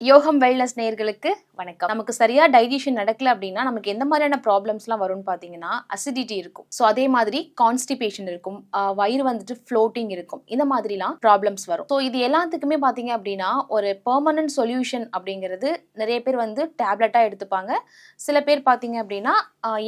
யோகம் வெல்னஸ் நேர்களுக்கு வணக்கம். நமக்கு சரியா டைஜஷன் நடக்கல அப்படின்னா நமக்கு எந்த மாதிரியான ப்ராப்ளம்ஸ்லாம் வரும்னு பார்த்தீங்கன்னா அசிடிட்டி இருக்கும். ஸோ அதே மாதிரி கான்ஸ்டிபேஷன் இருக்கும். வயிறு வந்துட்டு ஃப்ளோட்டிங் இருக்கும். இந்த மாதிரிலாம் ப்ராப்ளம்ஸ் வரும். ஸோ இது எல்லாத்துக்குமே பார்த்தீங்க அப்படின்னா ஒரு பெர்மனன்ட் சொல்யூஷன் அப்படிங்கிறது நிறைய பேர் வந்து டேப்லெட்டாக எடுத்துப்பாங்க. சில பேர் பார்த்தீங்க அப்படின்னா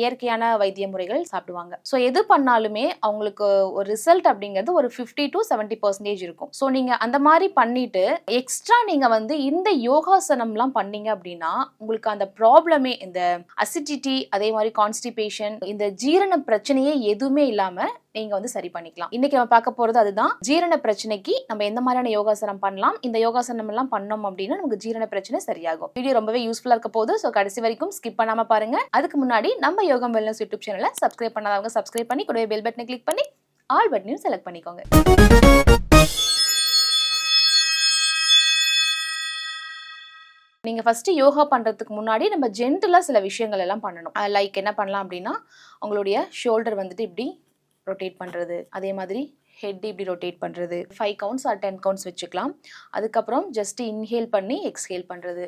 இயற்கையான வைத்திய முறைகள் சாப்பிடுவாங்க. ஸோ எது பண்ணாலுமே அவங்களுக்கு ஒரு ரிசல்ட் அப்படிங்கிறது ஒரு ஃபிஃப்டி டு செவன்ட்டி பர்சன்டேஜ் இருக்கும். ஸோ நீங்கள் அந்த மாதிரி பண்ணிட்டு எக்ஸ்ட்ரா நீங்கள் வந்து இந்த யோகாசனம்லாம் பண்ணீங்க அப்படின்னா உங்களுக்கு அந்த ப்ராப்ளமே இந்த அசிடிட்டி அதே மாதிரி கான்ஸ்டிபேஷன் இந்த ஜீரண பிரச்சனையே எதுவுமே இல்லாமல் நீங்க வந்து சரி பண்ணிக்கலாம். இன்னைக்கு நம்ம பார்க்க போறது அதுதான். ஜீரண பிரச்சனைக்கு நம்ம எந்த மாதிரியான யோகாசனம் பண்ணலாம்? இந்த யோகாசனம் எல்லாம் பண்ணோம் அப்படின்னா நமக்கு ஜீரண பிரச்சனை சரியாகும். வீடியோ ரொம்பவே யூஸ்ஃபுல்லா இருக்க போது ஸோ கடைசி வரைக்கும் ஸ்கிப் பண்ணாம பாருங்க. அதுக்கு முன்னாடி நம்ம யோகம் வெல்னஸ் யூடியூப் சேனலை சப்ஸ்கிரைப் பண்ணாதவங்க சப்ஸ்கிரைப் பண்ணி கூடவே பெல் பட்டனை கிளிக் பண்ணி ஆல் பட்டனையும் செலக்ட் பண்ணிக்கோங்க. நீங்கள் ஃபஸ்ட்டு யோகா பண்ணுறதுக்கு முன்னாடி நம்ம ஜென்டலாக சில விஷயங்கள் எல்லாம் பண்ணணும். லைக் என்ன பண்ணலாம் அப்படின்னா உங்களுடைய ஷோல்டர் வந்துட்டு இப்படி ரொட்டேட் பண்ணுறது அதே மாதிரி ஹெட் இப்படி ரொட்டேட் பண்ணுறது five counts or ten counts வச்சுக்கலாம். அதுக்கப்புறம் ஜஸ்ட் இன்ஹேல் பண்ணி எக்ஸ்ஹேல் பண்ணுறது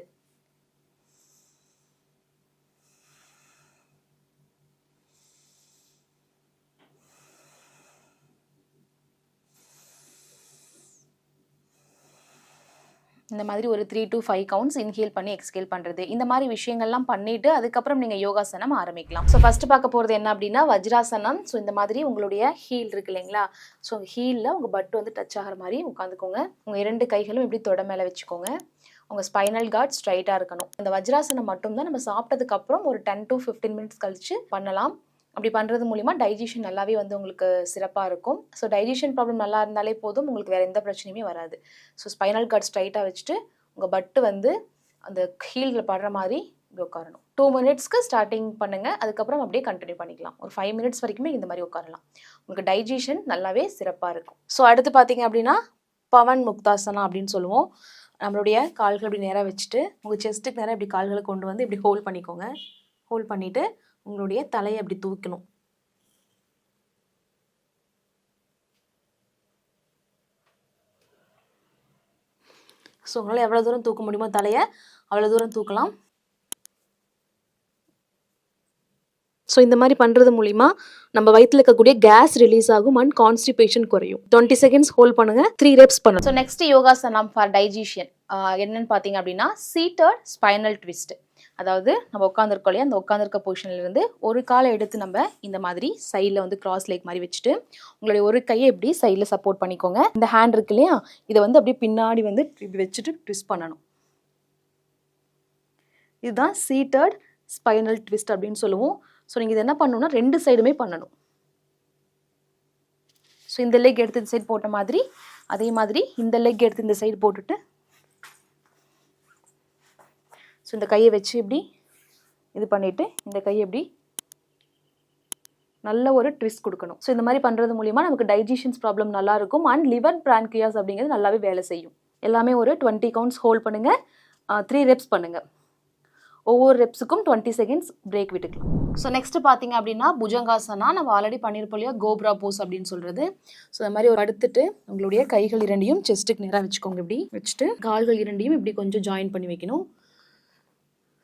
இந்த மாதிரி ஒரு three to five counts inhale பண்ணி எக்ஸ்கேல் பண்ணுறது இந்த மாதிரி விஷயங்கள்லாம் பண்ணிட்டு அதுக்கப்புறம் நீங்கள் யோகாசனம் ஆரம்பிக்கலாம். ஸோ ஃபஸ்ட்டு பார்க்க போகிறது என்ன அப்படின்னா வஜ்ராசனம். ஸோ இந்த மாதிரி உங்களுடைய ஹீல் இருக்கு இல்லைங்களா? ஸோ ஹீலில் உங்கள் பட் வந்து டச் ஆகிற மாதிரி உட்காந்துக்கோங்க. உங்கள் இரண்டு கைகளும் இப்படி தொட மேலே வச்சுக்கோங்க. உங்கள் ஸ்பைனல் கார்ட் ஸ்ட்ரைட்டாக இருக்கணும். இந்த வஜ்ராசனம் மட்டும்தான் நம்ம சாப்பிட்டதுக்கப்புறம் ஒரு டென் டு ஃபிஃப்டீன் மினிட்ஸ் கழித்து பண்ணலாம். அப்படி பண்ணுறது மூலிமா டைஜஷன் நல்லாவே வந்து உங்களுக்கு சிறப்பாக இருக்கும். ஸோ டைஜஷன் ப்ராப்ளம் நல்லா இருந்தாலே போதும் உங்களுக்கு வேறு எந்த பிரச்சனையுமே வராது. ஸோ ஸ்பைனல் கார்ட் ஸ்ட்ரைட்டாக வச்சுட்டு உங்கள் பட்டு வந்து அந்த ஹீலில் படுற மாதிரி இப்படி உட்காரணும். டூ மினிட்ஸ்க்கு ஸ்டார்டிங் பண்ணுங்கள் அதுக்கப்புறம் அப்படியே கண்டினியூ பண்ணிக்கலாம். ஒரு ஃபைவ் மினிட்ஸ் வரைக்குமே இந்த மாதிரி உட்காரலாம். உங்களுக்கு டைஜஷன் நல்லாவே சிறப்பாக இருக்கும். ஸோ அடுத்து பார்த்தீங்க அப்படின்னா பவன் முக்தாசனா அப்படின்னு சொல்லுவோம். நம்மளுடைய கால்கள் இப்படி நேராக வச்சுட்டு உங்கள் செஸ்ட்டுக்கு நேராக இப்படி கால்களை கொண்டு வந்து இப்படி ஹோல்ட் பண்ணிக்கோங்க. ஹோல்ட் பண்ணிவிட்டு உங்களுடைய தலையை அப்படி தூக்கணும். ஸோ உங்களால் எவ்வளோ தூரம் தூக்க முடியுமோ தலையை அவ்வளோ தூரம் தூக்கலாம். ஸோ இந்த மாதிரி பண்ணுறது மூலிமா நம்ம வயிற்றில் இருக்கக்கூடிய கேஸ் ரிலீஸ் ஆகும் அண்ட் கான்ஸ்டிபேஷன் குறையும். டுவெண்ட்டி செகண்ட்ஸ் ஹோல்ட் பண்ணுங்க. த்ரீ ரெப்ஸ் பண்ணுங்க. ஸோ நெக்ஸ்ட் யோகாசனம் ஃபார் டைஜஷன் என்னன்னு பார்த்தீங்க அப்படின்னா சீட்டட் ஸ்பைனல் ட்விஸ்ட் அதாவது நம்ம உட்காந்துருக்கோம் இல்லையா? அந்த உட்காந்துருக்க பொசிஷன்லேருந்து ஒரு காலை எடுத்து நம்ம இந்த மாதிரி சைடில் வந்து கிராஸ் லேக் மாதிரி வச்சுட்டு உங்களுடைய ஒரு கையை இப்படி சைடில் சப்போர்ட் பண்ணிக்கோங்க. இந்த ஹேண்ட் இருக்கு இல்லையா? இதை வந்து அப்படியே பின்னாடி வந்து இப்படி வச்சுட்டு ட்விஸ்ட் பண்ணணும். இதுதான் சீட்டட் ஸ்பைனல் ட்விஸ்ட் அப்படின்னு சொல்லுவோம். ஸோ நீங்கள் இது என்ன பண்ணணும்னா ரெண்டு சைடுமே பண்ணணும். ஸோ இந்த லெக் எடுத்து இந்த சைடு போட்ட மாதிரி அதே மாதிரி இந்த லெக் எடுத்து இந்த சைடு போட்டுட்டு ஸோ இந்த கையை வச்சு இப்படி இது பண்ணிவிட்டு இந்த கையை இப்படி நல்ல ஒரு ட்விஸ்ட் கொடுக்கணும். ஸோ இந்த மாதிரி பண்ணுறது மூலிமா நமக்கு டைஜஷன்ஸ் ப்ராப்ளம் நல்லா இருக்கும். அண்ட் லிவர் பிரான்கியாஸ் அப்படிங்கிறது நல்லாவே வேலை செய்யும். எல்லாமே ஒரு டுவெண்ட்டி கவுண்ட்ஸ் ஹோல்ட் பண்ணுங்கள் த்ரீ ரெப்ஸ் பண்ணுங்கள் ஒவ்வொரு ரெப்ஸுக்கும் டுவெண்ட்டி செகண்ட்ஸ் பிரேக் விட்டுக்கலாம். ஸோ நெக்ஸ்ட் பார்த்தீங்க அப்படின்னா புஜங்காசனா? நம்ம ஆல்ரெடி பண்ணியிருப்போம் இல்லையா? கோப்ரா போஸ் அப்படின்னு சொல்கிறது ஸோ இந்த மாதிரி ஒரு படுத்துட்டு உங்களுடைய கைகள் இரண்டையும் செஸ்ட்டுக்கு நேராக வச்சுக்கோங்க இப்படி. வச்சுட்டு கால்கள் இரண்டையும் இப்படி கொஞ்சம் ஜாயின் பண்ணி வைக்கணும்.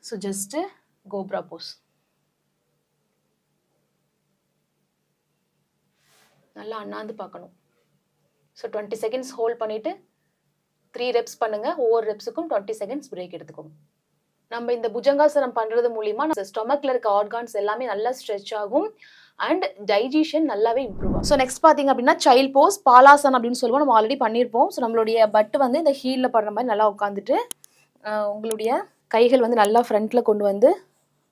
ஸோ ஜஸ்ட்டு கோப்ரா போஸ் நல்லா அண்ணாந்து பார்க்கணும். ஸோ டுவெண்ட்டி செகண்ட்ஸ் ஹோல்ட் பண்ணிவிட்டு த்ரீ ரெப்ஸ் பண்ணுங்கள் ஒவ்வொரு ரெப்ஸுக்கும் டுவெண்ட்டி செகண்ட்ஸ் பிரேக் எடுத்துக்கோங்க. நம்ம இந்த புஜங்காசனம் பண்ணுறது மூலிமா நம்ம ஸ்டொமக்கில் இருக்க ஆர்கான்ஸ் எல்லாமே நல்லா ஸ்ட்ரெச் ஆகும். அண்ட் டைஜஷன் நல்லாவே இம்ப்ரூவ் ஆகும். ஸோ நெக்ஸ்ட் பார்த்தீங்க அப்படின்னா சைல்ட் போஸ் பாலாசன் அப்படின்னு சொல்லுவோம். நம்ம ஆல்ரெடி பண்ணியிருப்போம். ஸோ நம்மளுடைய பட்டு வந்து இந்த ஹீலில் படுற மாதிரி நல்லா உட்காந்துட்டு உங்களுடைய கைகள் வந்து நல்லா ஃப்ரண்ட்டில் கொண்டு வந்து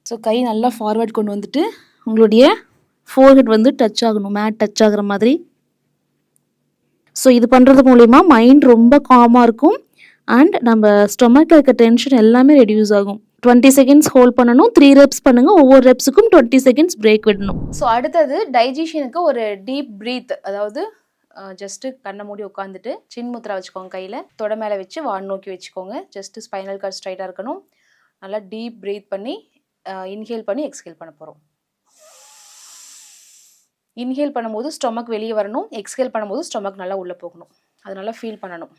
ஸோ கை நல்லா ஃபார்வேர்ட் கொண்டு வந்துட்டு உங்களுடைய ஃபோர்ஹெட் வந்து டச் ஆகணும் மேட் டச் ஆகுற மாதிரி. ஸோ இது பண்ணுறது மூலிமா மைண்ட் ரொம்ப காமாக இருக்கும் அண்ட் நம்ம ஸ்டொமக்கில் இருக்க டென்ஷன் எல்லாமே ரெடியூஸ் ஆகும். டுவெண்ட்டி செகண்ட்ஸ் ஹோல்ட் பண்ணணும் த்ரீ ரெப்ஸ் பண்ணுங்க ஒவ்வொரு ரெப்ஸுக்கும் டுவெண்ட்டி செகண்ட்ஸ் பிரேக் விடணும். ஸோ அடுத்தது டைஜஷனுக்கு ஒரு டீப் ப்ரீத் அதாவது ஜஸ்ட்டு கண்ணை மூடி உட்காந்துட்டு சின்முத்திரா வச்சுக்கோங்க கையில். தொட மேலே வச்சு வான் நோக்கி வச்சுக்கோங்க. ஜஸ்ட்டு ஸ்பைனல் கார்ட் ஸ்ட்ரைட்டாக இருக்கணும். நல்லா டீப் ப்ரீத் பண்ணி இன்ஹேல் பண்ணி எக்ஸ்ஹேல் பண்ண போகிறோம் இன்ஹேல் பண்ணும்போது ஸ்டொமக் வெளியே வரணும். எக்ஸ்ஹேல் பண்ணும்போது ஸ்டொமக் நல்லா உள்ளே போகணும். அது நல்லா ஃபீல் பண்ணணும்.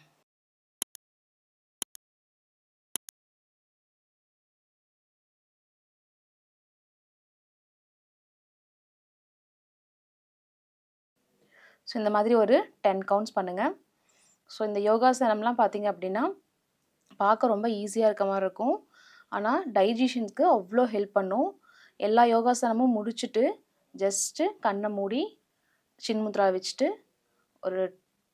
ஸோ இந்த மாதிரி ஒரு டென் கவுண்ட்ஸ் பண்ணுங்கள் ஸோ இந்த யோகாசனம்லாம் பார்த்தீங்க அப்படின்னா பார்க்க ரொம்ப ஈஸியாக இருக்க மாதிரி இருக்கும். ஆனால் டைஜஷனுக்கு அவ்வளோ ஹெல்ப் பண்ணும். எல்லா யோகாசனமும் முடிச்சுட்டு ஜஸ்ட்டு கண்ணை மூடி சின்முத்ரா வச்சுட்டு ஒரு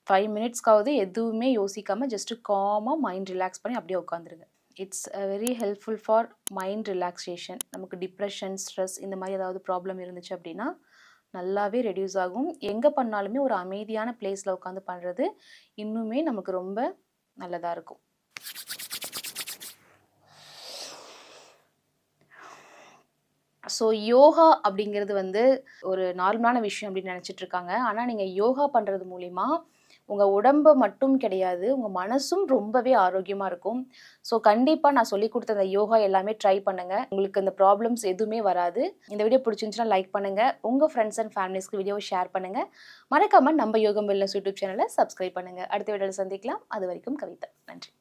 ஃபைவ் மினிட்ஸ்க்காவது எதுவுமே யோசிக்காமல் ஜஸ்ட்டு காமாக மைண்ட் ரிலாக்ஸ் பண்ணி அப்படியே உட்காந்துருங்க it's very helpful for mind relaxation நமக்கு டிப்ரெஷன் ஸ்ட்ரெஸ் இந்த மாதிரி ஏதாவது ப்ராப்ளம் இருந்துச்சு அப்படின்னா நல்லாவே ரெடியூஸ் ஆகும். எங்கே பண்ணாலுமே ஒரு அமைதியான பிளேஸில் உட்காந்து பண்ணுறது இன்னுமே நமக்கு ரொம்ப நல்லதாக இருக்கும். ஸோ யோகா அப்படிங்கிறது வந்து ஒரு நார்மலான விஷயம் அப்படின்னு நினச்சிட்டு இருக்காங்க. ஆனால் நீங்கள் யோகா பண்ணுறது மூலிமா உங்கள் உடம்பு மட்டும் கிடையாது உங்கள் மனசும் ரொம்பவே ஆரோக்கியமாக இருக்கும். ஸோ கண்டிப்பாக நான் சொல்லி கொடுத்த அந்த யோகா எல்லாமே ட்ரை பண்ணுங்கள் உங்களுக்கு இந்த ப்ராப்ளம்ஸ் எதுவுமே வராது. இந்த வீடியோ பிடிச்சிருந்துச்சுன்னா லைக் பண்ணுங்கள் உங்கள் ஃப்ரெண்ட்ஸ் அண்ட் ஃபேமிலிஸ்க்கு வீடியோவை ஷேர் பண்ணுங்கள் மறக்காமல் நம்ம யோகம் வெல்னஸ் யூடியூப் சேனலை சப்ஸ்கிரைப் பண்ணுங்கள் அடுத்த வீடியோவில் சந்திக்கலாம். அது வரைக்கும் கவிதா. நன்றி.